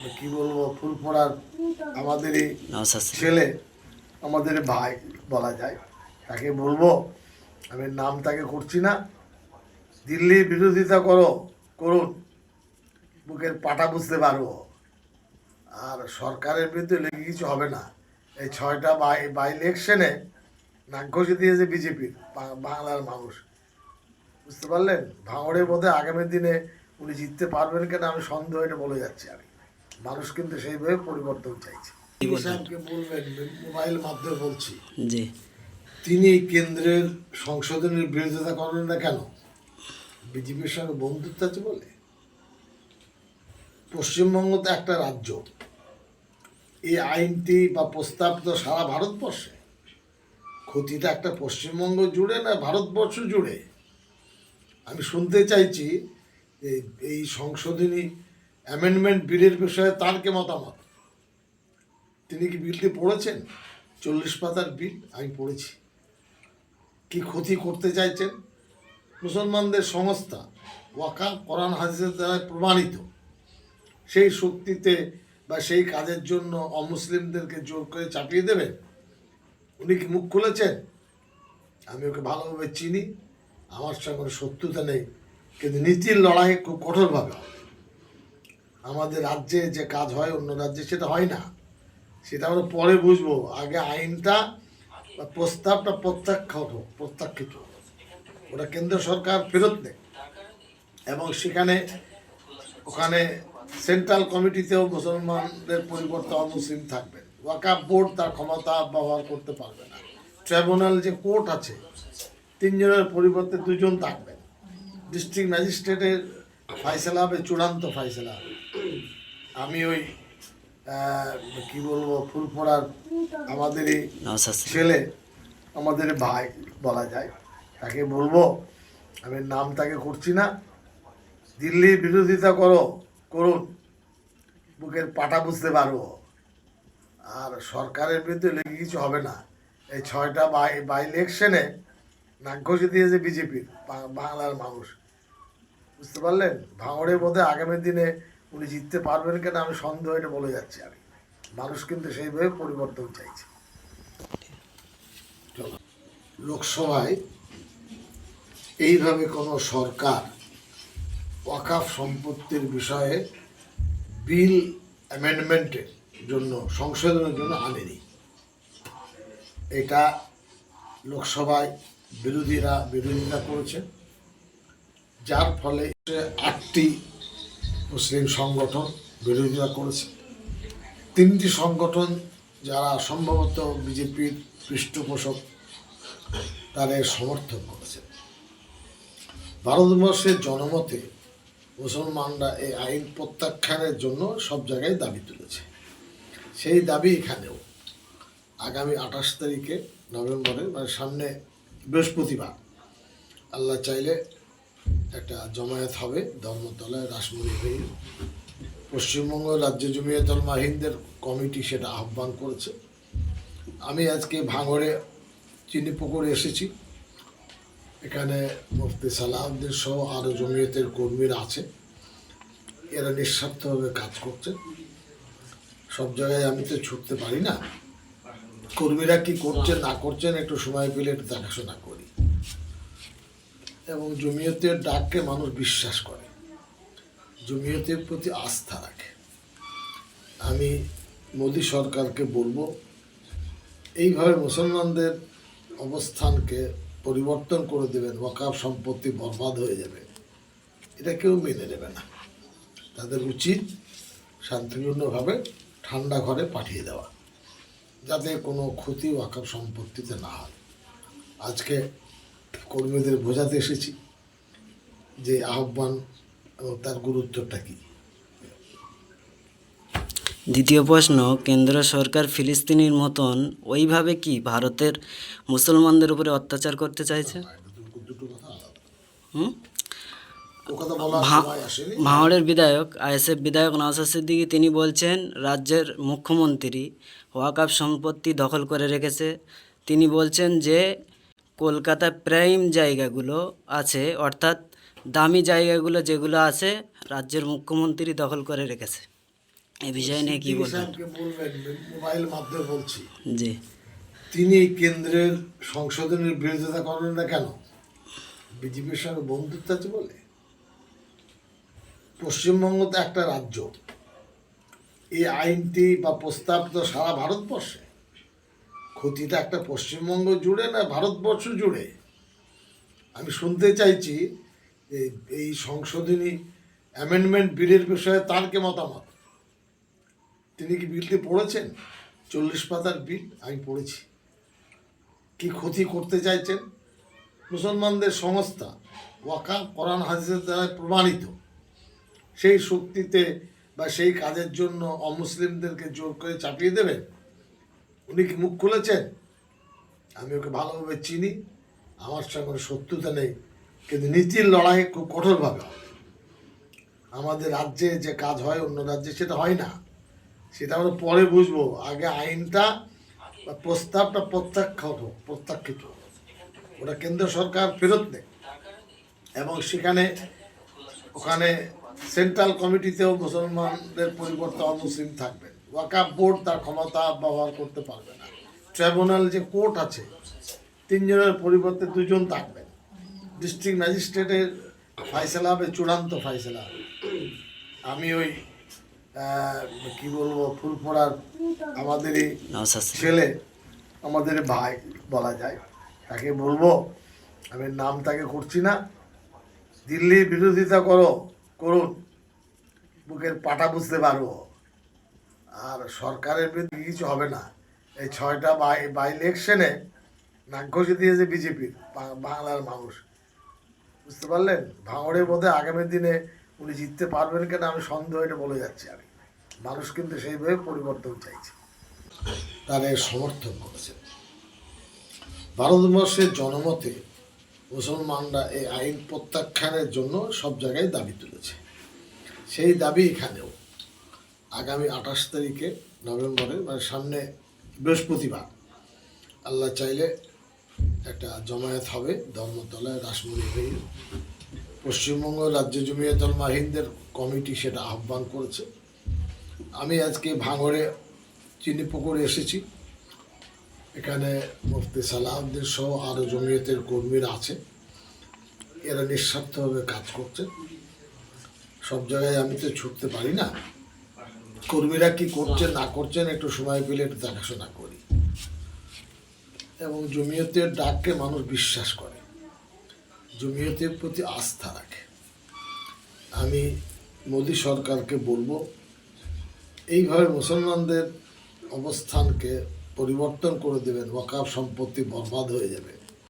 কি বলব ফুল পড়ার আমাদেরই ছেলে আমাদের ভাই বলা যায়। তাকে বলব আমি নাম তাকে করছি না। দিল্লির বিরোধিতা করো করুন। বুকের পাটা বুঝতে পারব। আর সরকারের বিরুদ্ধে লেগে কিছু হবে না। এই ছয়টা বাই বাই ইলেকশনে নাক ঘষে দিয়েছে বিজেপির বাংলার মানুষ। বুঝতে পারলেন? ভাঙড়ের মধ্যে আগামী দিনে উনি জিততে পারবেন কিনা আমি সন্দেহ এটা বলে যাচ্ছি আমি। মানুষ কিন্তু সেইভাবে পরিবর্তন চাইছে। সাহেবকে বলবেন মোবাইল মাধ্যমে বলছি। জি। তিনি এই কেন্দ্রের সংশোধনের বিরোধিতা করেন না কেন? বিজেপির সঙ্গে বন্ধুত্ব আছে বলে? পশ্চিমবঙ্গ তো একটা রাজ্য। এই আইনটি বা প্রস্তাব তো সারা ভারতবর্ষে। ক্ষতিটা একটা পশ্চিমবঙ্গ জুড়ে না ভারতবর্ষ জুড়ে। আমি শুনতে চাইছি এই সংশোধনী অ্যামেন্ডমেন্ট বিলের বিষয়ে তার কে মতামত? তিনি কি বিলটি পড়েছেন? চল্লিশ পাতার বিল, আমি পড়েছি। কি ক্ষতি করতে চাইছেন? মুসলমানদের সংস্থা, ওয়াকা, কোরআন হাদিসের দ্বারা প্রমাণিত। সেই শক্তিতে বা সেই কাজের জন্য অমুসলিমদেরকে জোর করে চাপিয়ে দেবেন? উনি কি মুখ খুলেছেন? আমি ওকে ভালোভাবে চিনি। আমার সঙ্গে শত্রুতা নেই। কিন্তু নীতির লড়াই খুব কঠোরভাবে হবে। আমাদের রাজ্যে যে কাজ হয়, অন্য রাজ্যে সেটা হয় না। সেটা আমরা পরে বুঝব। আগে আইনটা প্রস্তাবটা প্রত্যাখ্যাত প্রত্যাখ্যিত। ওটা কেন্দ্র সরকার ফেরত নেয় এবং সেখানে, ওখানে সেন্ট্রাল কমিটিতেও মুসলমানদের পরিবর্তে অমুসলিম থাকবেন ওয়াকাফ বোর্ড তার ক্ষমতা ব্যবহার করতে পারবে না। ট্রাইব্যুনাল যে কোর্ট আছে, তিনজনের পরিবর্তে দুজন থাকবেন। ডিস্ট্রিক্ট ম্যাজিস্ট্রেটের ফাইসলা হবে, চূড়ান্ত ফাইসলা হবে। আমি ওই কি বলব ফুল পড়ার আমাদেরই ছেলে আমাদের ভাই বলা যায় তাকে বলব আমি নাম তাকে করছি না। দিল্লির বিরোধিতা করো করুন। বুকের পাটা বুঝতে পারব আর সরকারের বিরুদ্ধে লেগে কিছু হবে না। এই ছয়টা বাই বাই ইলেকশনে নাক ঘষে দিয়েছে বিজেপির বাংলার মানুষ। বুঝতে পারলেন? ভাঙড়ের মধ্যে আগামী দিনে উনি জিততে পারবেন কেন আমি সন্দেহ এটা বলে যাচ্ছি আমি। মানুষ কিন্তু সেইভাবে পরিবর্তন চাইছে। লোকসভায় এইভাবে কোনো সরকার ওয়াকাফ সম্পত্তির বিষয়ে বিল অ্যামেন্ডমেন্টের জন্য, সংশোধনের জন্য আনেনি। এটা লোকসভায় বিরোধীরা বিরোধিতা করেছে। যার ফলে আটটি মুসলিম সংগঠন বিরোধিতা করেছে। তিনটি সংগঠন যারা সম্ভবত বিজেপির পৃষ্ঠপোষক, তাদের সমর্থন করেছে। ভারতবর্ষের জনমতে মুসলমানরা এই আইন প্রত্যাখ্যানের জন্য সব জায়গায় দাবি তুলেছে। সেই দাবি এখানেও আগামী আঠাশ তারিখে নভেম্বরে মানে সামনে বৃহস্পতিবার, আল্লাহ চাইলে একটা জমায়েত হবে ধর্মতলায় রাসমণি হয়ে। পশ্চিমবঙ্গ রাজ্য জমিয়তল মাহিনদের কমিটি সেটা আহ্বান করেছে। আমি আজকে ভাঙড়ে চিনিপুকুরে এসেছি। এখানে মুফতি সালাউদ্দিন সহ আরও জমিয়তের কর্মীরা আছে। এরা নিঃস্বার্থভাবে কাজ করছে। সব জায়গায় আমি তো ছুটতে পারি না। কর্মীরা কি করছেন, না করছেন একটু সময় পেলে একটু দেখাশোনা করি। এবং জমিয়তের ডাককে মানুষ বিশ্বাস করে। জমিয়তের প্রতি আস্থা রাখে। আমি মোদী সরকারকে বলব, এইভাবে মুসলমানদের অবস্থানকে পরিবর্তন করে দেবেন ওয়াকাফ সম্পত্তি বরবাদ হয়ে যাবে। এটা কেউ মেনে নেবে না। তাদের উচিত শান্তিপূর্ণভাবে ঠান্ডা ঘরে পাঠিয়ে দেওয়া, যাতে কোনো ক্ষতি ওয়াকাফ সম্পত্তিতে না হয়। আজকে কর্মীদের বোঝাতে এসেছি যে আহ্বান এবং তার গুরুত্বটা কী। দ্বিতীয় প্রশ্ন কেন্দ্র সরকার ফিলিস্তিনির মতন ওইভাবে কি ভারতের মুসলমানদের উপরে অত্যাচার করতে চাইছে? দুটো দুটো কথা আলাদা। হুম? ও কথা বলার ভা- সময় আসেনি। ভাঙড়ের বিধায়ক আইএসএফ বিধায়ক নওসাদ সিদ্দিকী তিনি বলছেন রাজ্যের মুখ্যমন্ত্রী ওয়াকাফ সম্পত্তি দখল করে রেখেছে। তিনি বলছেন যে কলকাতা প্রাইম জায়গাগুলো আছে অর্থাৎ দামি জায়গাগুলো যেগুলো আছে রাজ্যের মুখ্যমন্ত্রী দখল করে রেখেছে। এই বিষয় নিয়ে কি বলবেন? মোবাইল মাধ্যমে বলছি। জি। তিনি এই কেন্দ্রের সংশোধনের বিরোধিতা করেন না কেন? বিজেপির সঙ্গে বন্ধুত্ব আছে বলে। পশ্চিমবঙ্গ তো একটা রাজ্য। এই আইনটি বা প্রস্তাব তো সারা ভারতবর্ষে। ক্ষতিটা একটা পশ্চিমবঙ্গ জুড়ে না, ভারতবর্ষ জুড়ে? আমি শুনতে চাইছি এই সংশোধনী অ্যামেন্ডমেন্ট বিলের বিষয়ে তার কে মতামত? তিনি কি বিলটি পড়েছেন? চল্লিশ পাতার বিল আমি পড়েছি। কি ক্ষতি করতে চাইছেন? মুসলমানদের সংস্থা, ওয়াকা, কোরআন, হাদিসের দ্বারা প্রমাণিত। সেই শক্তিতে বা সেই কাজের জন্য অমুসলিমদেরকে জোর করে চাপিয়ে দেবেন? উনি কি মুখ খুলেছেন? আমি ওকে ভালোভাবে চিনি। আমার সঙ্গে শত্রুতা নেই। কিন্তু নীতির লড়াই খুব কঠোরভাবে হবে। আমাদের রাজ্যে যে কাজ হয় অন্য রাজ্যে সেটা হয় না। সেটা আমরা পরে বুঝব। আগে আইনটা বা প্রস্তাবটা প্রত্যাখ্যাত প্রত্যাখ্যিত ওটা কেন্দ্র সরকার ফেরত নেয় এবং সেখানে ওখানে সেন্ট্রাল কমিটিতেও মুসলমানদের পরিবর্তে অমুসলিম থাকবেন ওয়াকাফ বোর্ড তার ক্ষমতা ব্যবহার করতে পারবে না। ট্রাইব্যুনাল যে কোর্ট আছে তিনজনের পরিবর্তে দুজন থাকবেন। ডিস্ট্রিক্ট ম্যাজিস্ট্রেটের ফাইসলা হবে চূড়ান্ত ফাইসলা। আমি ওই কি বলব ফুলপড়ার আমাদেরই। ছেলে আমাদের ভাই বলা যায় তাকে বলব আমি নাম তাকে করছি না। দিল্লির বিরোধিতা করো করুন। বুকের পাটা বুঝতে পারব। আর সরকারের বিরুদ্ধে কিছু হবে না। এই ছয়টা বাই ইলেকশনে নাক ঘষে দিয়েছে বিজেপির বাংলার মানুষ। বুঝতে পারলেন? ভাঙড়ের মধ্যে আগামী দিনে উনি জিততে পারবেন কিনা আমি সন্দেহ এটা বলে যাচ্ছি আমি। মানুষ কিন্তু সেইভাবে পরিবর্তন চাইছে। তারা সমর্থন করেছে ভারতবর্ষের জনমতে মুসলমানরা এই আইন প্রত্যাখ্যানের জন্য সব জায়গায় দাবি তুলেছে। সেই দাবি এখানেও আগামী আঠাশ তারিখে নভেম্বরের মানে সামনে বৃহস্পতিবার, আল্লাহ চাইলে একটা জমায়েত হবে ধর্মতলায় রাসমণি হয়ে পশ্চিমবঙ্গ রাজ্য জমিয়তল মাহিনদের কমিটি সেটা আহ্বান করেছে। আমি আজকে ভাঙড়ে চিনিপুকুরে এসেছি। এখানে মুফতি সালাউদ্দিন সহ আরও জমিয়তের কর্মীরা আছে। এরা নিঃস্বার্থভাবে কাজ করছে। সব জায়গায় আমি তো ছুটতে পারি না। কর্মীরা কি করছেন, না করছেন, একটু সময় পেলে একটু দেখাশোনা করি। এবং জমিয়তের ডাককে মানুষ বিশ্বাস করে। জমিয়তের প্রতি আস্থা রাখে। আমি মোদী সরকারকে বলব, এইভাবে মুসলমানদের অবস্থানকে পরিবর্তন করে দেবেন ওয়াকাফ সম্পত্তি বরবাদ হয়ে যাবে।